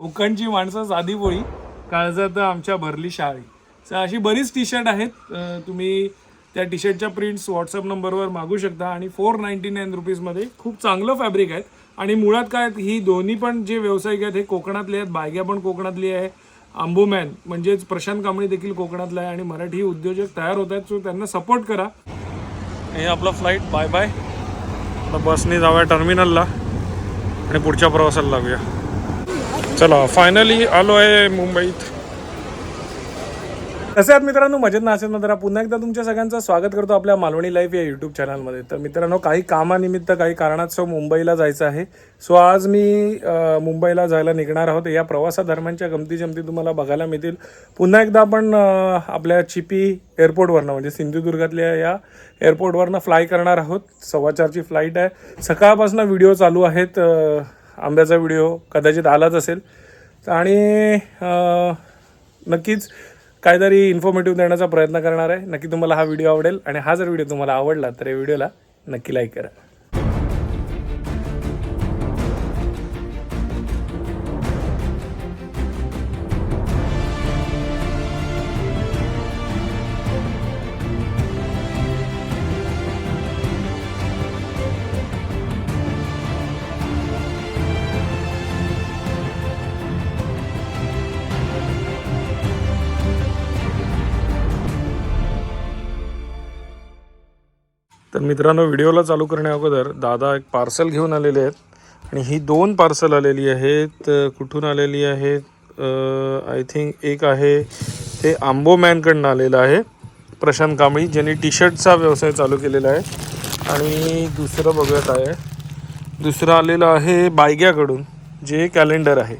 कोकणची माणसं साधी पोळी काळजात आमच्या भरली शाळी. तर अशी बरीच टी शर्ट आहेत तुम्ही त्या टी शर्टच्या प्रिंट्स व्हॉट्सअप नंबरवर मागू शकता आणि फोर नाईन्टी नाईन रुपीजमध्ये खूप चांगलं फॅब्रिक आहे आणि मुळात काय आहेत, ही दोन्ही पण जे व्यावसायिक आहेत हे कोकणातले आहेत. बायग्या पण कोकणातली आहे. आंबोमॅन म्हणजेच प्रशांत कांबळे देखील कोकणातला आहे आणि मराठी उद्योजक तयार होत आहेत. सो त्यांना सपोर्ट करा. हे आपलं फ्लाईट बाय बाय आता बसने जाऊया टर्मिनलला आणि पुढच्या प्रवासाला लागूया. चला फायनली आलो आहे मुंबईत. कसे आहात मित्रांनो? मजेत ना असेल तर पुन्हा एकदा तुमच्या सगळ्यांचं स्वागत करतो आपल्या मालवणी लाईफ या यूट्यूब चॅनलमध्ये तर मित्रांनो काही कामानिमित्त काही कारणास्तव मुंबईला जायचं आहे. सो आज मी मुंबईला जायला निघणार आहोत. या प्रवासादरम्यानच्या गमती जमती तुम्हाला बघायला मिळतील. पुन्हा एकदा आपण आपल्या चिपी एअरपोर्टवरनं म्हणजे सिंधुदुर्गातल्या या एअरपोर्टवरनं फ्लाय करणार आहोत. सव्वा चारची फ्लाईट आहे. सकाळपासून व्हिडिओ चालू आहेत आंब्याचा व्हिडिओ कदाचित आलाच असेल. आणि नक्कीच काहीतरी इन्फॉर्मेटिव्ह देण्याचा प्रयत्न करणार आहे. नक्की तुम्हाला हा व्हिडिओ आवडेल आणि हा जर व्हिडिओ तुम्हाला आवडला तर या व्हिडिओला नक्की लाईक करा. तर मित्रांनो व्हिडिओला चालू करण्या अगोदर दादा एक पार्सल घेऊन आलेले आहेत. आणि ही दोन पार्सल आलेली आहेत. कुठून आलेली आहेत? आय थिंक एक आहे ते आंबोमॅनकडनं आलेलं आहे. प्रशांत कांबळी ज्यांनी टी शर्टचा व्यवसाय चालू केलेला आहे. आणि दुसरं बघत आहे. दुसरं आलेलं आहे बायग्याकडून जे कॅलेंडर आहे.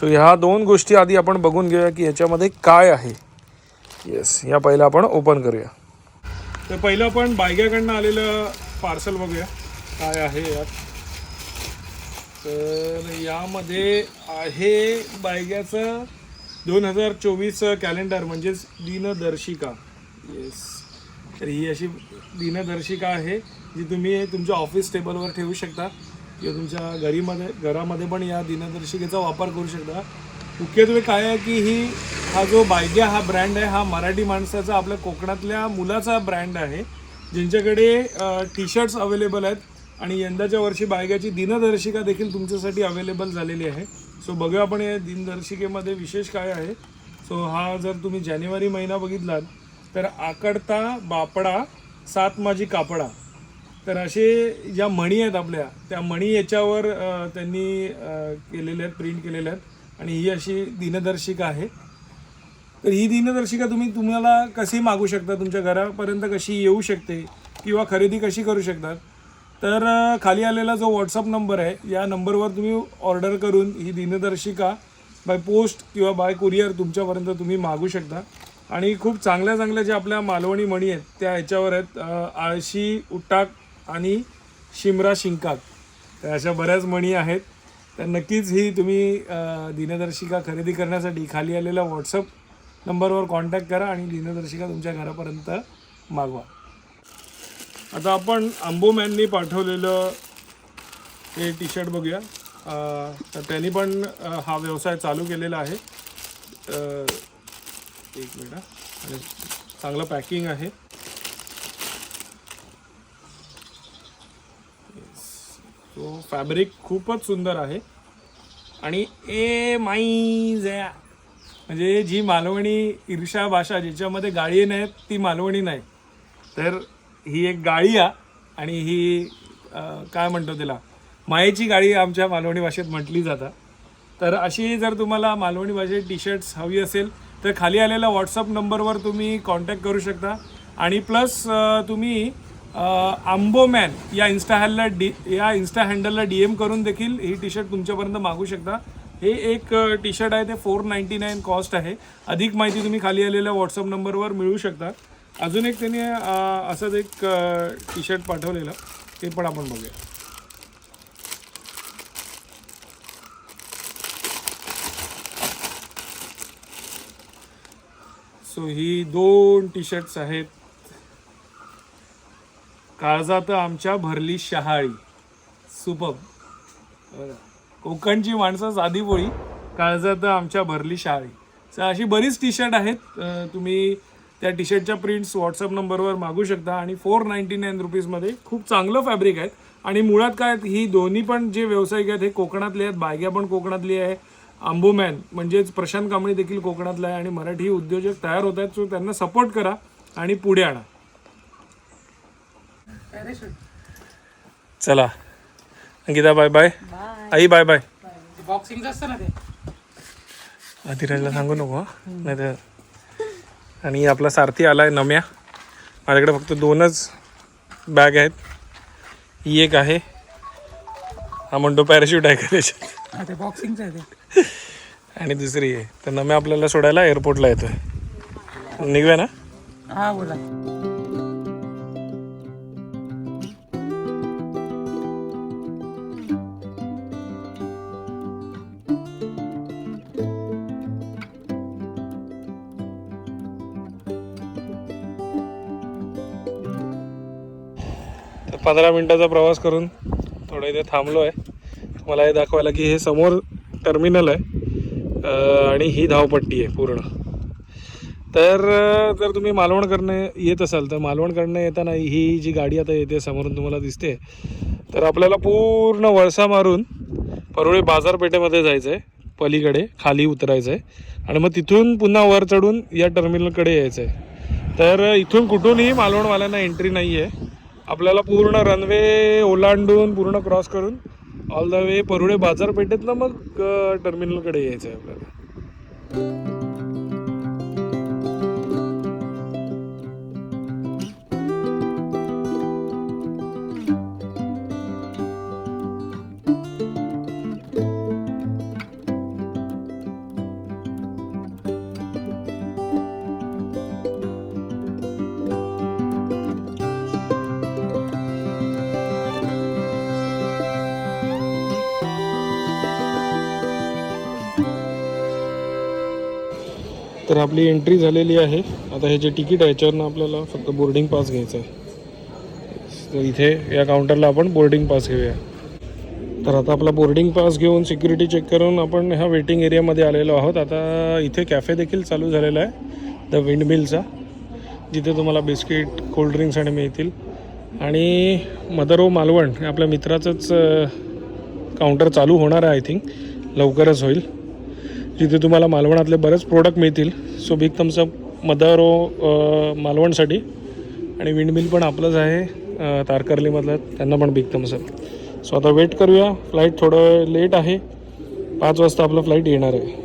सो ह्या दोन गोष्टी आधी आपण बघून घेऊया की ह्याच्यामध्ये काय आहे. येस या पहिला आपण ओपन करूया. तर पहिलं आपण बायग्याकडनं आलेलं पार्सल बघूया. काय आहे यात? तर यामध्ये आहे बायग्याचं दोन हजार चोवीस कॅलेंडर म्हणजेच दिनदर्शिका. येस तर ही अशी दिनदर्शिका आहे जी तुम्ही तुमच्या ऑफिस टेबलवर ठेवू शकता. किंवा तुमच्या घरीमध्ये घरामध्ये पण या दिनदर्शिकेचा वापर करू शकता. मुख्यत्वे काय आहे की ही हा जो बायग्या हा ब्रँड आहे हा मराठी माणसाचा आपल्या कोकणातल्या मुलाचा ब्रँड आहे ज्यांच्याकडे टी शर्ट्स अवेलेबल आहेत आणि यंदाच्या वर्षी बायग्याची दिनदर्शिका देखील तुमच्यासाठी अवेलेबल झालेली आहे. सो बघूया आपण या दिनदर्शिकेमध्ये विशेष काय आहे. सो हा जर तुम्ही जानेवारी महिना बघितलात तर आकडता बापडा सात माझी कापडा. तर असे ज्या मणी आहेत आपल्या त्या मणी याच्यावर त्यांनी केलेल्या आहेत प्रिंट केलेल्या आहेत. आणि ही अशी दिनदर्शिका आहे. तर ही दिनदर्शिका तुम्ही तुम्हाला कशी मागू शकता तुमच्या घरापर्यंत कशी येऊ शकते किंवा खरेदी कशी करू शकतात? तर खाली आलेला जो व्हॉट्सअप नंबर आहे या नंबरवर तुम्ही ऑर्डर करून ही दिनदर्शिका बाय पोस्ट किंवा बाय कुरिअर तुमच्यापर्यंत तुम्ही मागू शकता. आणि खूप चांगल्या चांगल्या ज्या आपल्या मालवणी म्हणी आहेत त्या ह्याच्यावर आहेत आळशी उटाक आणि शिमरा शिंकाक. तर अशा बऱ्याच म्हणी आहेत. तर नक्कीच ही तुम्ही दिनदर्शिका खरेदी करण्यासाठी खाली आलेला व्हॉट्सअप नंबरवर कॉन्टॅक्ट करा आणि दिनदर्शिका तुमच्या घरापर्यंत मागवा. आता आपण आंबोमॅननी पाठवलेलं हे टी शर्ट बघूया तर त्यांनी पण हा व्यवसाय चालू केलेला आहे. एक मिनिट हा. आणि चांगलं पॅकिंग आहे. तो फॅब्रिक खूपच सुंदर आहे. आणि ए माई जया. म्हणजे जी मालवणी ईर्षा भाषा ज्याच्यामध्ये गाळी नाहीत ती मालवणी नाही. तर ही एक गाळी आहे आणि ही काय म्हणतो तिला? मायेची गाळी आमच्या मालवणी भाषेत म्हटली जातात तर अशी जर तुम्हाला मालवणी भाषेत टी शर्ट्स हवी असेल तर खाली आलेल्या व्हॉट्सअप नंबरवर तुम्ही कॉन्टॅक्ट करू शकता. आणि प्लस तुम्ही आंबोमॅन या इन्स्टा हॅलला डी या इन्स्टा हँडलला डी एम करून देखील ही टी शर्ट तुमच्यापर्यंत मागू शकता. हे एक टी शर्ट आहे ते फोर नाईन्टी नाईन कॉस्ट आहे. अधिक माहिती तुम्ही खाली आलेल्या व्हॉट्सअप नंबरवर मिळू शकता अजून एक त्यांनी असंच एक टी शर्ट पाठवलेलं. ते पण आपण बघूया. सो ही दोन टी शर्ट्स आहेत. काळजात आमच्या भरली शहाळी. सुपब कोकणची माणसं साधी पोळी काळजात आमच्या भरली शाळी. तर अशी बरीच टी शर्ट आहेत तुम्ही त्या टी शर्टच्या प्रिंट्स व्हॉट्सअप नंबरवर मागू शकता आणि फोर नाईन्टी नाईन रुपीजमध्ये खूप चांगलं फॅब्रिक आहे आणि मुळात काय आहेत, ही दोन्ही पण जे व्यावसायिक आहेत हे कोकणातले आहेत. बायग्या पण कोकणातली आहे. आंबोमॅन म्हणजेच प्रशांत कांबळे देखील कोकणातला आहे आणि मराठी उद्योजक तयार होत आहेत. सो त्यांना सपोर्ट करा आणि पुढे आणा. चला. अंकिता बाय बाय आई बाय बाय बॉक्सिंग असतं ना ते. अधीराजला सांगू नको नाही तर आणि आपला सारथी आलाय नम्या. माझ्याकडे फक्त दोनच बॅग आहेत. ही एक आहे. हा म्हणतो पॅराशूट आहे का त्याच्यात? हा ते बॉक्सिंगचं आहे आणि दुसरी आहे. तर नम्या आपल्याला सोडायला एअरपोर्टला येतोय. निघूया ना? हा बोला. पंधरा मिनटाचा प्रवास करून थोडं इथे थांबलो आहे. तुम्हाला हे दाखवायला की हे समोर टर्मिनल आहे. आणि ही धावपट्टी आहे पूर्ण. तर जर तुम्ही मालवणकडनं येत असाल तर मालवणकडनं येताना ही जी गाडी आता येते समोरून तुम्हाला दिसते. तर आपल्याला पूर्ण वळसा मारून परोळे बाजारपेठेमध्ये जायचं आहे पलीकडे खाली उतरायचं आहे आणि मग तिथून पुन्हा वर चढून या टर्मिनलकडे यायचं आहे तर इथून कुठूनही मालवणवाल्यांना एंट्री नाही आहे आपल्याला पूर्ण रनवे ओलांडून पूर्ण क्रॉस करून ऑल द वे परुळे बाजारपेठेतनं मग टर्मिनलकडे यायचं आहे आपल्याला. तर आपली एंट्री झालेली आहे. आता हे जे तिकीट आहे याच्यावरनं आपल्याला फक्त बोर्डिंग पास घ्यायचं आहे. तर इथे या काउंटरला आपण बोर्डिंग पास घेऊया. तर आता आपला बोर्डिंग पास घेऊन सिक्युरिटी चेक करून आपण ह्या वेटिंग एरियामध्ये आलेलो आहोत. आता इथे कॅफे देखील चालू झालेला आहे द विंडमिलचा जिथे तुम्हाला बिस्किट कोल्ड्रिंक्स आणि मिळतील. आणि मदर ओ मालवण आपल्या मित्राचंच काउंटर चालू होणार आहे आय थिंक लवकरच होईल. तिथे तुम्हाला मालवणातले बरेच प्रोडक्ट मिळतील. सो बिग थम्सअप मदर ओ मालवणसाठी. आणि विंडमिल पण आपलंच आहे तारकर्लीमधलं. त्यांना पण बिग थम्सअप सो आता वेट करूया. फ्लाईट थोडं लेट आहे. पाच वाजता आपलं फ्लाईट येणार आहे.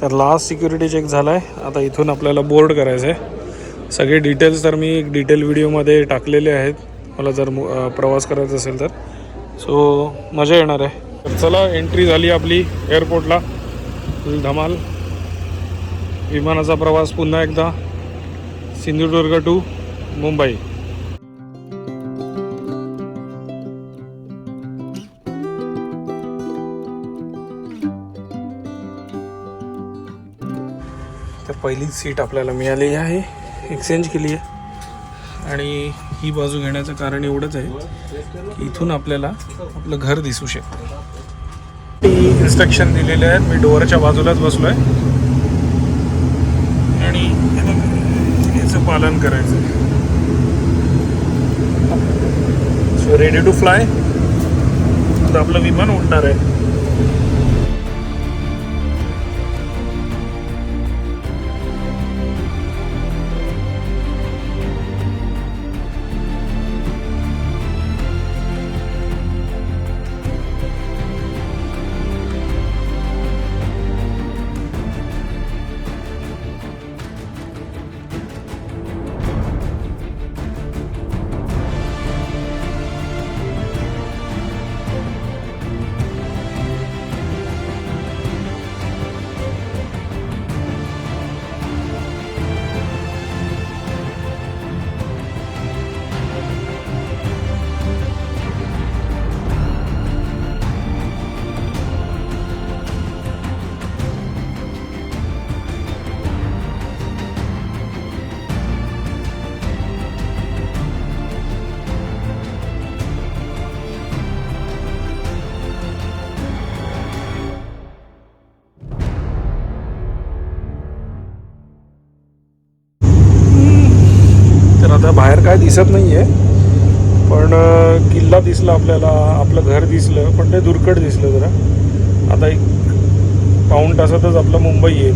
तर लास्ट सिक्युरिटी चेक झाला आहे आता इथून आपल्याला बोर्ड करायचं आहे सगळे डिटेल्स तर मी एक डिटेल व्हिडिओमध्ये टाकलेले आहेत. मला जर मु- प्रवास करायचा असेल तर. सो मजा येणार आहे. तर चला एंट्री झाली आपली एअरपोर्टला धमाल. विमानाचा प्रवास पुन्हा एकदा. सिंधुदुर्ग टू मुंबई. तर पहिलीच सीट आपल्याला मिळाली आहे. एक्सचेंज केली आहे. आणि ही बाजू घेण्याचं कारण एवढंच आहे की इथून आपल्याला आपलं घर दिसू शकतं. इन्स्ट्रक्शन दिलेले आहेत. मी डोअरच्या बाजूलाच बसलो आहे आणि याचं पालन करायचं. सो रेडी टू फ्लाय आता आपलं विमान उडणार आहे. बाहेर काय दिसत नाही आहे पण किल्ला दिसला आपल्याला आपलं घर दिसलं पण ते दुर्कट दिसलं जरा. आता एक पाऊण तासातच आपलं मुंबई येईल.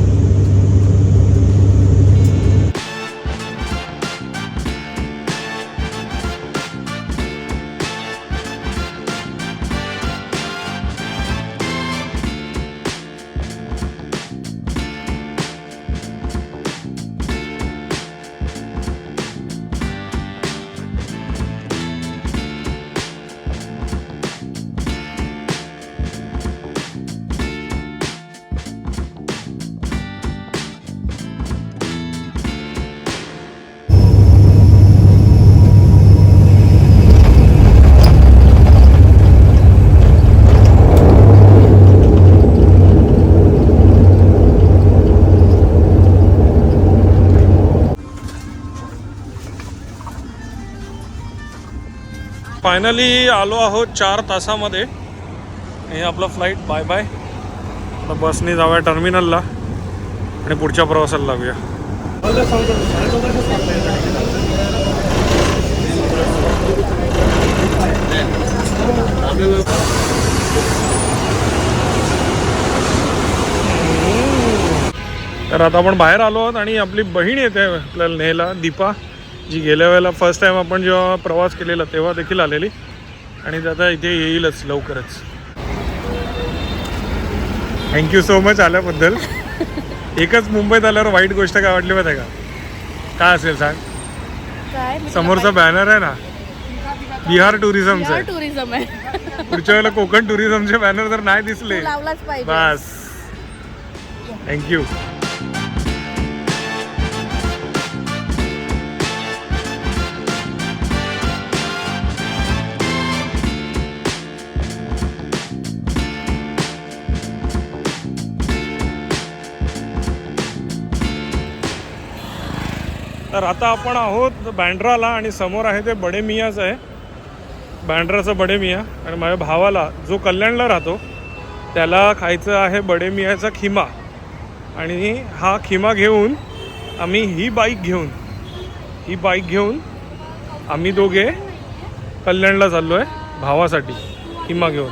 फायनली आलो आहोत चार तासामध्ये. हे आपलं फ्लाईट बाय बाय आता बसने जाऊया टर्मिनलला आणि पुढच्या प्रवासाला लागूया. तर आता आपण बाहेर आलो आहोत आणि आपली बहीण येते आपल्याला न्यायला दीपा. जी गेल्या वेळेला फर्स्ट टाईम आपण जेव्हा प्रवास केलेला तेव्हा देखील आलेली. आणि आता इथे येईलच लवकरच. थँक्यू सो मच आल्याबद्दल. एकच मुंबईत आल्यावर वाईट गोष्ट काय वाटली माहिती का? काय असेल सांग? म्हणजे समोरचा बॅनर आहे ना? बिहार टुरिझमचं आहे टुरिझम आहे. पुढच्या वेळेला कोकण टुरिझमचे बॅनर जर नाही दिसले बस. थँक्यू तर आता आपण आहोत बँड्राला आणि समोर आहे ते बडे मियाचं आहे. बँड्राचं बडे मिया आणि माझ्या भावाला जो कल्याणला राहतो त्याला खायचं आहे बडे मियाचा खिमा. आणि हा खिमा घेऊन आम्ही ही बाईक घेऊन ही बाईक घेऊन आम्ही दोघे कल्याणला चाललो आहे भावासाठी खिमा घेऊन.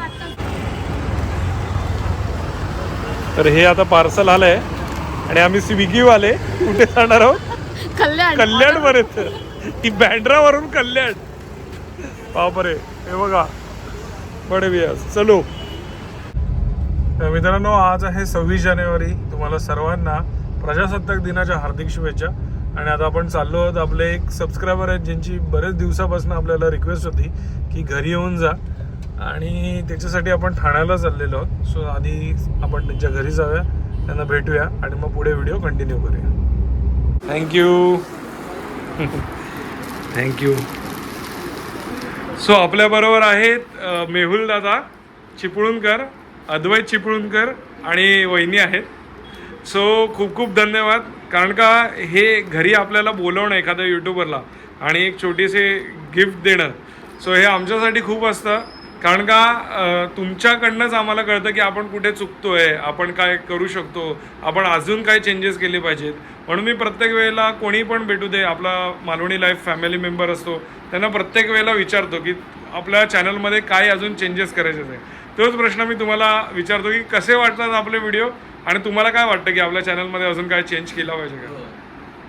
तर हे आता पार्सल आलं आहे आणि आम्ही स्विगीवाले कुठे जाणार आहोत? कल्याण. कल्याण पर्यंत ती बँड्रावरून कल्याण. बापरे हे बघा. बडे बियास चलो. तर मित्रांनो आज आहे सव्वीस जानेवारी. तुम्हाला सर्वांना प्रजासत्ताक दिनाच्या हार्दिक शुभेच्छा. आणि आता आपण चाललो आहोत आपले एक सबस्क्रायबर आहेत ज्यांची बरेच दिवसापासून आपल्याला रिक्वेस्ट होती की घरी येऊन जा. आणि त्याच्यासाठी आपण ठाण्याला चाललेलो आहोत. सो आधी आपण त्यांच्या घरी जाऊया. त्यांना भेटूया. आणि मग पुढे व्हिडिओ कंटिन्यू करूया. Thank you thank you so आपल्याबरोबर आहेत मेहुल दादा चिपळूणकर अद्वैत चिपळूणकर आणि वहिनी आहेत. सो खूप खूप धन्यवाद. कारण का हे घरी आपल्याला बोलवणं एखाद्या यूट्यूबरला आणि एक छोटीशी गिफ्ट देणं. सो हे आमच्यासाठी खूप असतं. कारण का तुमच्याकडनंच आम्हाला कळतं की आपण कुठे चुकतोय आपण काय करू शकतो आपण अजून काय चेंजेस केले पाहिजेत. म्हणून मी प्रत्येक वेळेला कोणी पण भेटू दे आपला मालवणी लाईफ फॅमिली मेंबर असतो त्यांना प्रत्येक वेळेला विचारतो की आपल्या चॅनलमध्ये काय अजून चेंजेस करायचे आहे तोच प्रश्न मी तुम्हाला विचारतो की कसे वाटतात आपले व्हिडिओ आणि तुम्हाला काय वाटतं की आपल्या चॅनलमध्ये अजून काय चेंज केला पाहिजे का? हो.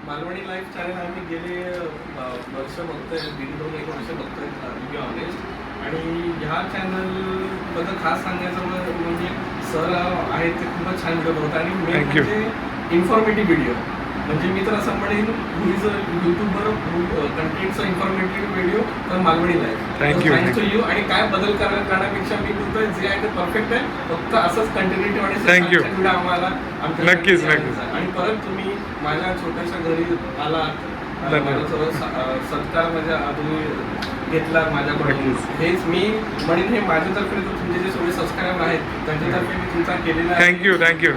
मालवणी लाईफ चॅनल आम्ही गेले वर्ष बघतोय दीड दोन एक वर्ष बघतोय आणि ह्या चॅनलबद्दल खास सांगायचं म्ह- म्हणजे सर आहेत ते खूपच छान व्हिडिओ बनवतात आणि. म्हणजे इन्फॉर्मेटिव्ह व्हिडिओ म्हणजे मी तर असं म्हणेन हु इज अ युट्यूबर कंटेंटचा इन्फॉर्मेटिव्ह व्हिडिओ तर थँक्स thank टू यू आणि काय बदल करा- करण्यापेक्षा मी बोलतोय जे आहे ते परफेक्ट आहे. फक्त असंच कंटिन्युटी आणि. व्हिडिओ आम्हाला नक्कीच. आणि परत तुम्ही माझ्या छोट्याशा घरी आला माझा सर्व सत्कार म्हणजे तुम्ही घेतला माझ्याकडून. हेच मी म्हणेन हे माझ्यातर्फे तर तुमचे जे सगळे सबस्क्राईबर आहेत त्यांच्यातर्फे मी तुमचा केलेला आणि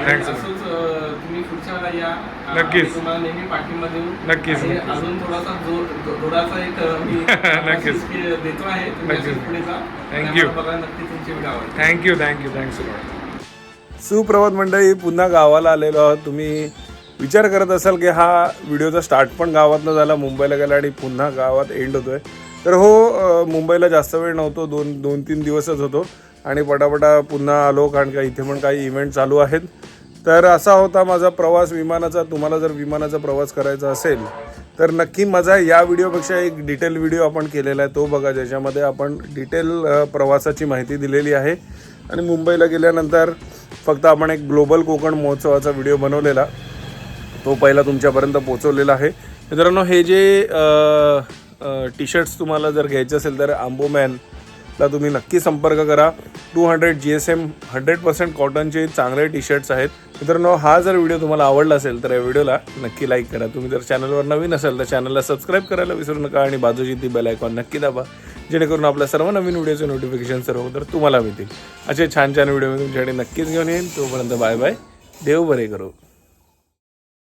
thanks. असंच तुम्ही पुढच्या वेळेला या नक्कीच. तुम्हाला नेहमी पाठिंबा देऊ नक्कीच. अजून थोडासा जोर जोराचा एक मी नक्कीच. देतो आहे तुम्ही पुढे जा. आम्हाला बघा नक्की तुमचे व्हिडिओ आवडतील थँक्यू थँक्यू थँक्स सुप्रभात मंडळी पुन्हा गावाला आलेलो आहोत तुम्ही विचार करत असाल की हा व्हिडिओचा स्टार्ट पण गावातनं झाला मुंबईला गेला आणि पुन्हा गावात एंड होतोय. तर हो मुंबईला जास्त वेळ नव्हतो दोन दोन तीन दिवसच होतो. आणि पटापटा पुन्हा आलो कारण का इथे पण काही इव्हेंट चालू आहेत. तर असा होता माझा प्रवास विमानाचा. तुम्हाला जर विमानाचा प्रवास करायचा असेल तर नक्की माझा या व्हिडिओपेक्षा एक डिटेल व्हिडिओ आपण केलेला आहे. तो बघा ज्याच्यामध्ये आपण डिटेल प्रवासाची माहिती दिलेली आहे. आणि मुंबईला गेल्यानंतर फक्त आपण एक ग्लोबल कोकण महोत्सवाचा व्हिडिओ बनवलेला. तो पहिला तुमच्यापर्यंत पोचवलेला आहे. मित्रांनो हे जे टी शर्ट्स तुम्हाला जर घ्यायचे असेल तर आंबोमॅनला तुम्ही नक्की संपर्क करा. Two hundred G S M hundred percent कॉटनचे चांगले टी शर्ट्स आहेत. मित्रांनो हा जर व्हिडिओ तुम्हाला आवडला असेल तर या व्हिडिओला नक्की लाईक करा. तुम्ही जर चॅनलवर नवीन असाल तर चॅनलला सबस्क्राईब करायला विसरू नका आणि बाजूची ती बेल आयकॉन नक्की दाबा. जेणेकरून आपल्या सर्व नवीन व्हिडिओचे नोटिफिकेशन सर्व तर तुम्हाला मिळतील. असे छान छान व्हिडिओ मी तुमच्याकडे नक्कीच घेऊन येईन. तोपर्यंत बाय बाय देव बरे करू.